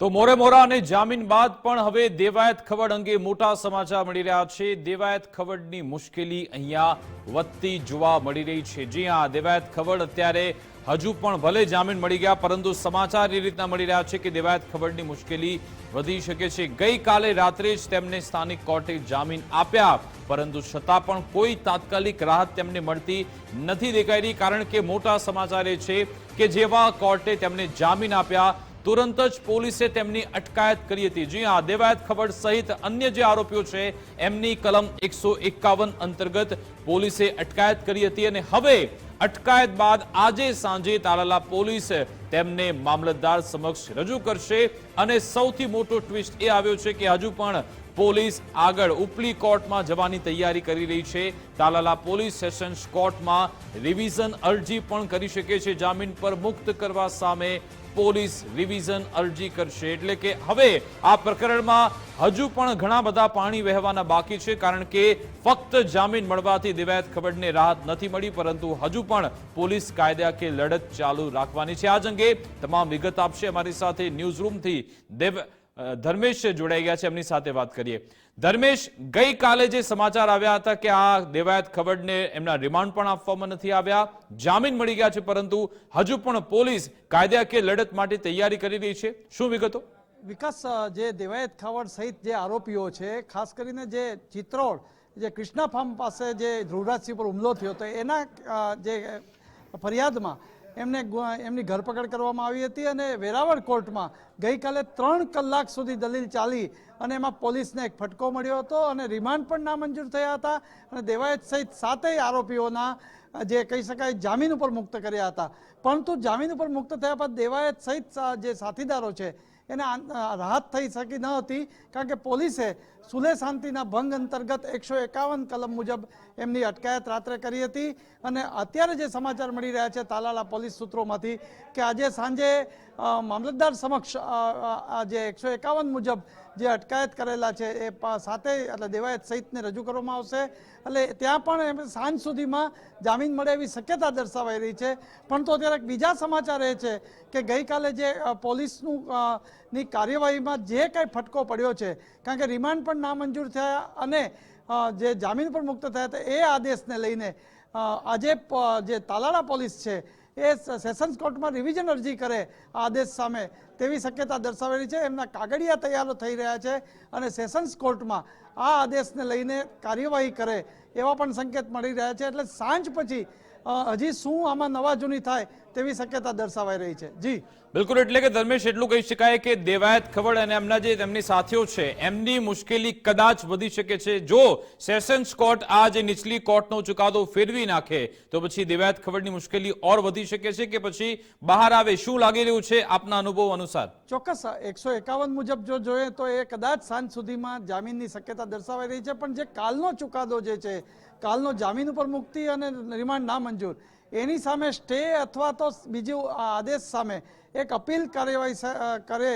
તો મોરે મોરા અને જામીન બાદ પણ હવે દેવાયત ખવડ અંગે મોટા સમાચાર મળી રહ્યા છે. દેવાયત ખવડની મુશ્કેલી અહીંયા વધતી જોવા મળી રહી છે. જી હા, દેવાયત ખવડ અત્યારે હજુ પણ ભલે જામીન મળી ગયા, પરંતુ સમાચાર એ રીતના મળી રહ્યા છે કે દેવાયત ખવડની મુશ્કેલી વધી શકે છે. ગઈકાલે રાત્રે જ તેમને સ્થાનિક કોર્ટે જામીન આપ્યા, પરંતુ છતાં પણ કોઈ તાત્કાલિક રાહત તેમને મળતી નથી દેખાઈ રહી, કારણ કે મોટા સમાચાર એ છે કે જેવા કોર્ટે તેમને જામીન આપ્યા તુરંત જ પોલીસે તેમની અટકાયત કરી હતી. જી હા, દેવાયત ખબર સહિત અન્ય જે આરોપીઓ છે, એમની કલમ એકસો અંતર્ગત પોલીસે અટકાયત કરી હતી અને હવે અટકાયત બાદ આજે સાંજે તાલાલા પોલીસ તેમને મામલતદાર સમક્ષ રજૂ કરશે અને સૌથી મોટો ટ્વિસ્ટ એ આવ્યો છે કે હજુ પણ પોલીસ આગળ ઉપલી કોર્ટમાં જવાની તૈયારી કરી રહી છે. તાલાલા પોલીસ સેશન્સ કોર્ટમાં રિવિઝન અરજી પણ કરી શકે છે. જામીન પર મુક્ત કરવા સામે પોલીસ રિવિઝન અરજી કરશે. એટલે કે હવે આ પ્રકરણમાં હજુ પણ ઘણા બધા પાણી વહેવાના બાકી છે, કારણ કે ફક્ત જામીન મળવાથી દિવાયત ખબરને રાહત નથી મળી, પરંતુ હજુ પણ પોલીસ કાયદા કે લડત ચાલુ રાખવાની છે. આ જ અંગે તમામ વિગત આપશે અમારી સાથે ન્યૂઝ રૂમથી દેવ ધર્મેશ જોડાઈ ગયા છે. એમની સાથે વાત કરીએ. ધર્મેશ, ગઈકાલે જે સમાચાર આવ્યા હતા કે આ દેવાયત ખબરને એમના રિમાન્ડ પણ આપવામાં નથી આવ્યા. જામીન મળી ગયા છે, પરંતુ હજુ પણ પોલીસ કાયદાકીય લડત માટે તૈયારી કરી રહી છે. શું વિગતો? વિકાસ જે દેવાયત ખાવડ સહિત જે આરોપીઓ છે, ખાસ કરીને જે ચિત્રોડ જે કૃષ્ણા ફાર્મ પાસે જે ધ્રુવરાજસિંહ પર હુમલો થયો હતો, એના જે ફરિયાદમાં એમને એમની ધરપકડ કરવામાં આવી હતી અને વેરાવળ કોર્ટમાં ગઈકાલે ત્રણ કલાક સુધી દલીલ ચાલી અને એમાં પોલીસને એક ફટકો મળ્યો હતો અને રિમાન્ડ પણ નામંજૂર થયા હતા અને દેવાયત સહિત સાતેય આરોપીઓના જે કહી શકાય, જામીન ઉપર મુક્ત કર્યા હતા. પરંતુ જામીન ઉપર મુક્ત થયા બાદ દેવાયત સહિત જે સાથીદારો છે એને રાહત થઈ શકી ન હતી, કારણ કે પોલીસે સુલે શાંતિના ભંગ અંતર્ગત એકસો એકાવન કલમ મુજબ એમની અટકાયત રાત્રે કરી હતી. અને અત્યારે જે સમાચાર મળી રહ્યા છે તાલાલા પોલીસ સૂત્રોમાંથી કે આજે સાંજે મામલતદાર સમક્ષ આ જે એકસો એકાવન મુજબ જે અટકાયત કરેલા છે એ સાથે એટલે દેવાયત સહિતને રજૂ કરવામાં આવશે. એટલે ત્યાં પણ એમ સાંજ સુધીમાં જામીન મળે એવી શક્યતા દર્શાવાઈ રહી છે. પરંતુ અત્યારે એક બીજા સમાચાર એ છે કે ગઈકાલે જે પોલીસનું ની કાર્યવાહીમાં જે કાંઈ ફટકો પડ્યો છે, કારણ કે રિમાન્ડ પણ નામંજૂર થયા અને જે જામીન પર મુક્ત થયા હતા, એ આદેશને લઈને આજે જે તાલાળા પોલીસ છે એ સેશન્સ કોર્ટમાં રિવિઝન અરજી કરે આ આદેશ સામે. તેવી શક્યતા દર્શાવેલી છે. એમના કાગળિયા તૈયારો થઈ રહ્યા છે અને સેશન્સ કોર્ટમાં આ આદેશને લઈને કાર્યવાહી કરે એવા પણ સંકેત મળી રહ્યા છે. એટલે સાંજ પછી હજી શું આમાં નવા જૂની થાય તેવી શક્યતા દર્શાવાઈ રહી છે. જી. બિલકુલ એટલે કે ધર્મેશ એટલું કહી શકાય કે દેવાયત ખવડ અને એમના જે તેમની સાથીઓ છે એમની મુશ્કેલી કદાચ વધી શકે છે. જો સેશન્સ કોર્ટ આ જે નીચલી કોર્ટનો ચુકાદો ફેરવી નાખે તો પછી દેવાયત ખબરની મુશ્કેલી ઓર વધી શકે છે કે પછી બહાર આવે? શું લાગી રહ્યું છે આપના અનુભવ અનુસાર? ચોક્કસ એકસો એકાવન મુજબ જો જોઈએ તો એ કદાચ સાંજ સુધીમાં જામીનની શક્યતા દર્શાવાઈ રહી છે. પણ જે કાલનો ચુકાદો જે છે કાલનો જામીન ઉપર મુક્તિ અને રિમાન્ડ નામંજૂર એની સામે સ્ટે અથવા તો બીજું આદેશ સામે એક અપીલ કાર્યવાહી કરે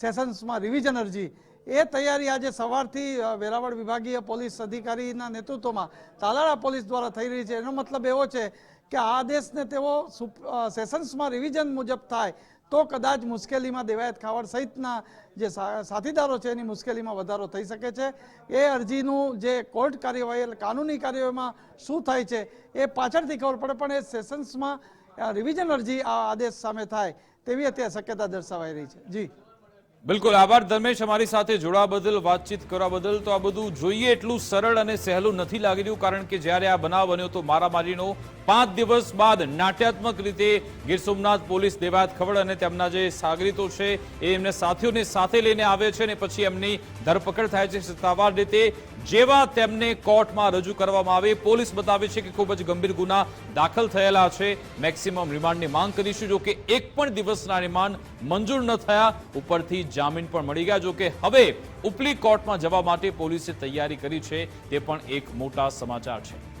સેશન્સમાં રિવિઝન અરજી. એ તૈયારી આજે સવારથી વેરાવળ વિભાગીય પોલીસ અધિકારીના નેતૃત્વમાં તાલાળા પોલીસ દ્વારા થઈ રહી છે. એનો મતલબ એવો છે કે આ આદેશને તેઓ સેશન્સમાં રિવિઝન મુજબ થાય તો કદાચ મુશ્કેલીમાં દેવાયત ખાવડ સહિતના જે સાથીદારો છે એની મુશ્કેલીમાં વધારો થઈ શકે છે. એ અરજીનું જે કોર્ટ કાર્યવાહી કાનૂની કાર્યવાહીમાં શું થાય છે એ પાછળથી ખબર પડે, પણ એ સેશન્સમાં રિવિઝન અરજી આ આદેશ સામે થાય તેવી અત્યારે શક્યતા દર્શાવાઈ રહી છે. જી. બિલકુલ, આભાર ધર્મેશ અમારી સાથે જોડા બદલ, વાતચીત કરવા બદલ. તો આ બધું જોઈએ એટલું સરળ અને સહેલું નથી લાગી રહ્યું, કારણ કે જ્યારે આ બનાવ બન્યો તો મારામારીનો પાંચ દિવસ બાદ નાટ્યાત્મક રીતે ગીર સોમનાથ પોલીસ દેવાયત ખવડ અને તેમના જે સાગરીતો છે એ એમને સાથીઓને સાથે લઈને આવે છે અને પછી એમની ધરપકડ થાય છે. સત્તાવાર રીતે જેવા તેમને કોર્ટમાં રજૂ કરવામાં આવે, પોલીસ બતાવે છે કે ખૂબ જ ગંભીર ગુના દાખલ થયેલા છે. મેક્સિમમ રિમાન્ડની માંગ કરીશું જો કે એક પણ દિવસના રિમાન્ડ મંજૂર ન થયા, ઉપરથી જામીન પણ મળી ગયા. જો કે હવે ઉપલી કોર્ટમાં જવા માટે પોલીસે તૈયારી કરી છે, તે પણ એક મોટા સમાચાર છે.